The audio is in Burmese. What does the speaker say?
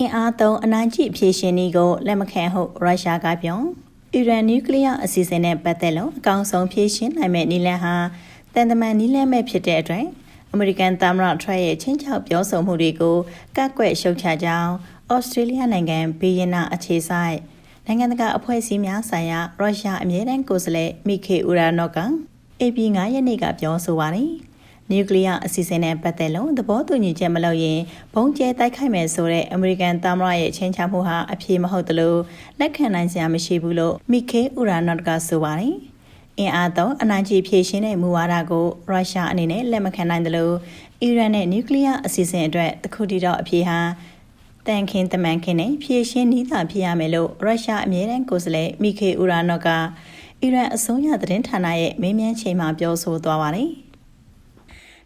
အင်အားသုံးအနိုင်ကျင့်ဖြည့်ရှင်ဤကိုလက်မခံဟုတ်ရုရှားကပြောအီရန်နျူကလ িয়ার အစီအစဉ်နဲ့ပတ်သက်လို့အကောင်းဆုံးဖြည့်ရှင်နိုင်မဲ့နည်းလမ်းဟာတန်တမန်နည်းလမ်းပဲဖြစ်တဲ့အတွက်အမေရိကန်သမ္မတထရရဲ့ချင်းချောက်ပြောဆိုမှုတွေကိုကန့်ကွက်ရှုတ်ချကြောင်းဩစတြေးလျနိုင်ငံဘီယင်နာအခြေဆိုင်နိုင်ငံတကာအဖွဲ့အစည်းများဆိုင်ရာရုရှားအမြဲတမ်းကိုယ်စားလှယ်မိခေဥရာနော့က AP 9ရက်နေ့ကပြောဆိုပါတယ်။ နျူကလ িয়ার အစီအစဉ်နဲ့ပတ်သက်လို့သဘောတူညီချက်မလုပ်ရင်ဘုံကျဲတိုက်ခိုက်မယ်ဆိုတဲ့အမေရိကန်သမ္မတရဲ့ချင်းချမှုဟာအပြေမဟုတ်သလိုလက်ခံနိုင်စရာမရှိဘူးလို့မိခေဥရာနော့ကဆိုပါတယ်။အင်အားသုံးအနိုင်ကျဖြည့်ရှင်းတဲ့မူဝါဒကိုရုရှားအနေနဲ့လက်မခံနိုင်တယ်လို့အီရန်နဲ့နျူကလ িয়ার အစီအစဉ်အတွက်တခုတည်းတော့အပြေဟာတန်ခင်တမန်ခင်နဲ့ဖြည့်ရှင်းနီးသာဖြစ်ရမယ်လို့ရုရှားအမြဲတမ်းကိုယ်စားလှယ်မိခေဥရာနော့ကအီရန်အစိုးရသတင်းဌာနရဲ့မေးမြန်းချိန်မှာပြောဆိုသွားပါတယ်။